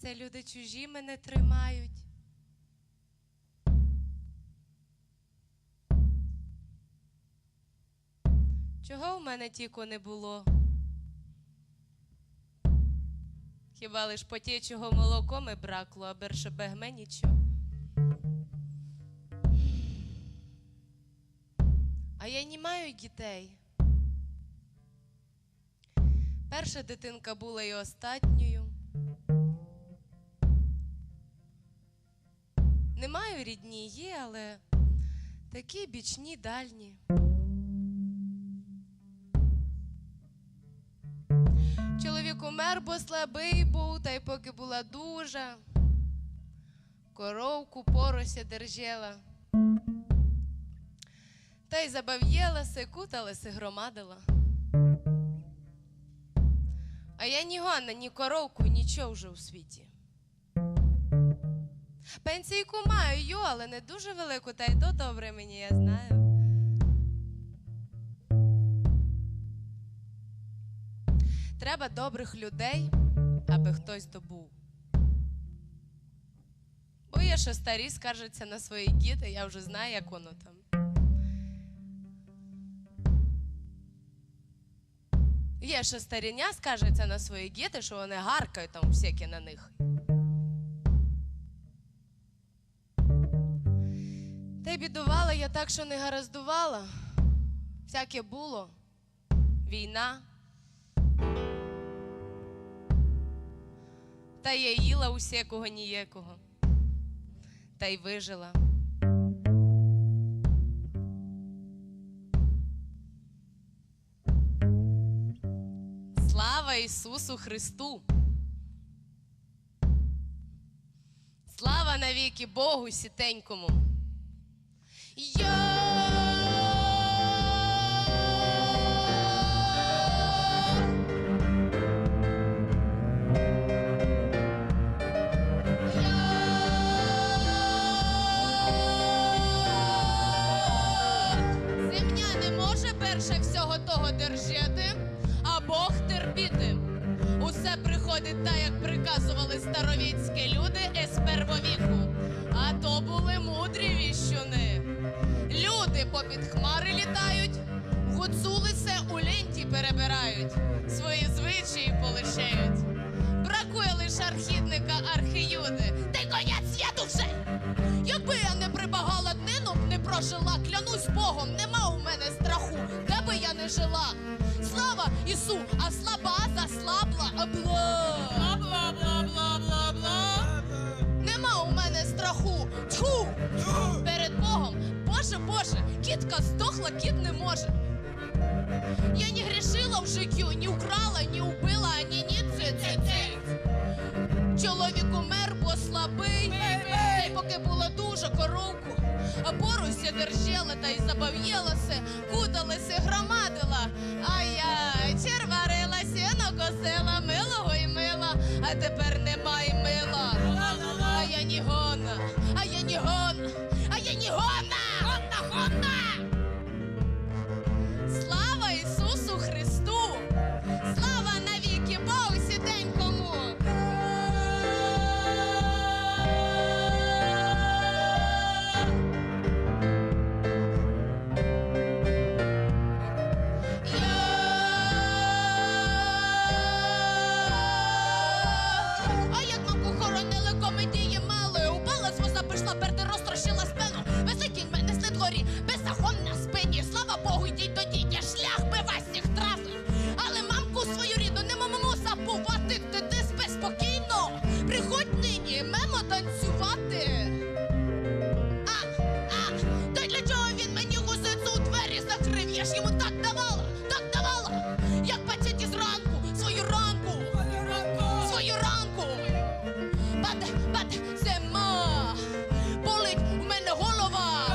Це люди чужі мене тримають. Чого в мене тіку не було? Хіба лиш потєчого молоком і бракло, а берше бегме нічого. А я не маю дітей. Перша дитинка була і остатньою. Не маю рідні, є, але такі бічні дальні. Чоловік умер, бо слабий був, та й поки була дуже. Коровку порося держала. Та й забав'єлася, куталася, громадила. А я ні гона, ні коровку, нічого вже у світі. Пенсійку маю, йо, але не дуже велику, та й то добре мені, я знаю. Треба добрих людей, аби хтось добув. Бо є що старі скаржаться на свої діти, я вже знаю, як воно там. Є що старіня скаржиться на свої діти, що вони гаркають там всякі на них. Бідувала я так, що не гараздувала. Всяке було. Війна. Та я їла усякого ніякого. Та й вижила. Слава Ісусу Христу! Слава навіки Богу сітенькому! Всього того держати, а Бог терпіти. Усе приходить так, ленті свої звичаї полишають. Бракує лише архідника архіюди. Й конець світу вже! Якби я не прибагала днину, не прожила, клянусь Богом, нема у мене страху, де би я не жила. Слава Ісу, а слаба заслабла. Бла. Бла, бла, бла, бла, бла. Нема у мене страху. Тьху! Перед Богом. Боже, Боже, кітка здохла, кіт не може. Я не грішила в життю, ні украла, ні убила, ані ні ци ци ци. Чоловік умер, бо слабий. Й поки була дуже коровку, а поруся держала та й забав'єлася, куталася, громадила. А я черварила, сіно косила, милого й мила, а тепер Я ж йому так давала, так давала. Як бачите зранку, свою ранку, свою ранку. Бате, бате, зима, болить у мене голова.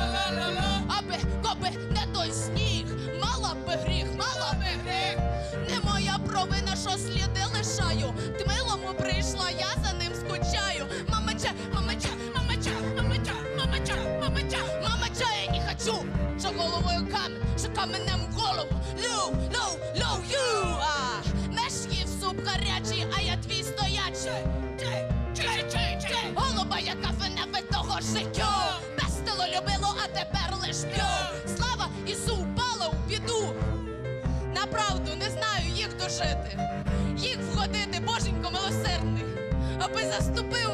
Аби, коби не той сніг, мала би гріх, мала би гріх. Не моя провина, що сліди лишаю. Тмилому прийшла, я за ним скучаю. Життя. Пестило любило, а тепер лиш п'ю. Слава Ісу упала у біду. Направду не знаю їх дожити, їх входити, боженько милосердний, аби заступив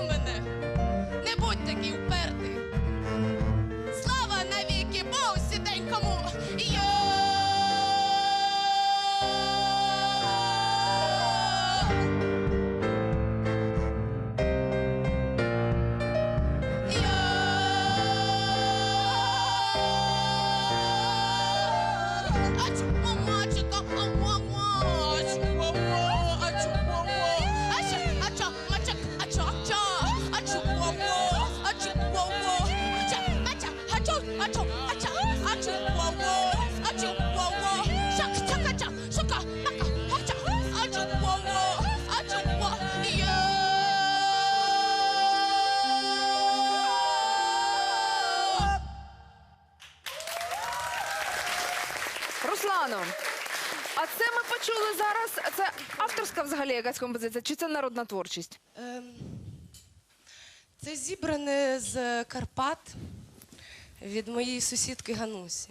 Руслану, а це ми почули зараз. Це авторська взагалі якась композиція, чи це народна творчість? Ем, Це зібране з Карпат від моєї сусідки Ганусі.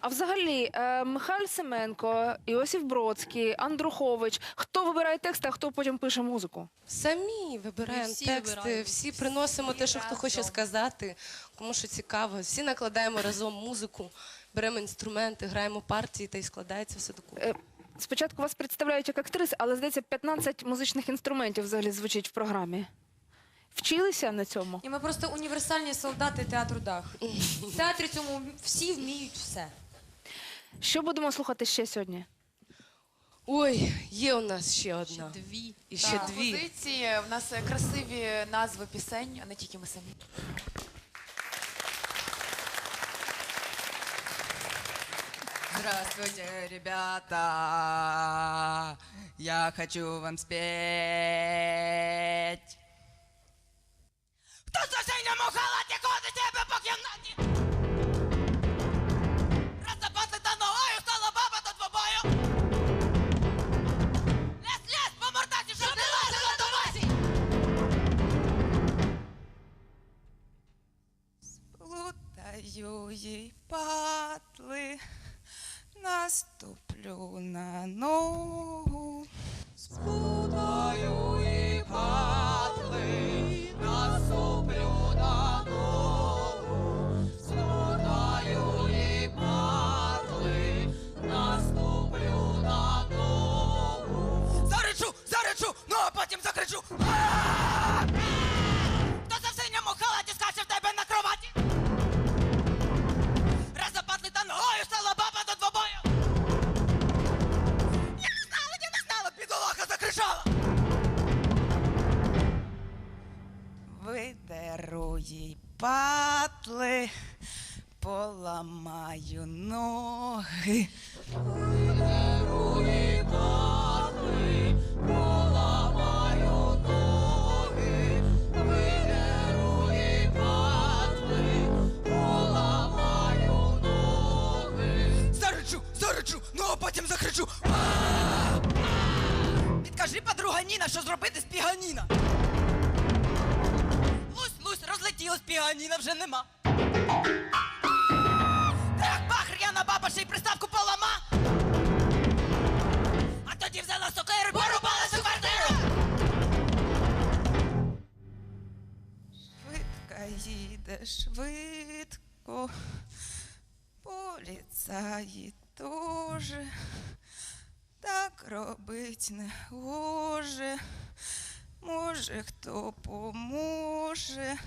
А взагалі, е, Михайло Семенко, Іосиф Бродський, Андрухович. Хто вибирає тексти, а хто потім пише музику? Самі вибираємо всі тексти, вибираємо. всі приносимо те, що хто хоче разом. сказати, кому що цікаво. Всі накладаємо разом музику, беремо інструменти, граємо партії та й складається все докупи. Е, Спочатку вас представляють як актриси, але здається, 15 музичних інструментів взагалі звучить в програмі. Вчилися на цьому? І ми просто універсальні солдати театру дах. В театрі цьому всі вміють все. Що будемо слухати ще сьогодні? Ой, є у нас ще одна. Дві. І ще Так, дві. Позиції. В нас е, красиві назви пісень, а не тільки ми самі. Здравствуйте, ребята! Я хочу вам спеть. Хто в синьому халаті ходить тебе по кімнаті? Роззапати та ногою стала баба до двобою. Лес, лес, по щоб не лазила до Васі! Сплутаю патли, наступлю на ногу. спутаю і патли, Видеру патли, поламаю ноги. Їй патли, поламаю ноги. Видеру їй патли, поламаю ноги. Заречу, заречу, ну а потім закричу. Підкажи, подруга Ніна, що зробити з піганіна. Розлетілась піаніна вже нема. Трах, бах, р'яна баба ще й приставку полама. А тоді взяла сокиру і порубала всю квартиру. Швидко їде, швидко. Поліцаї тоже. Так робить не гоже. Може, хто поможе.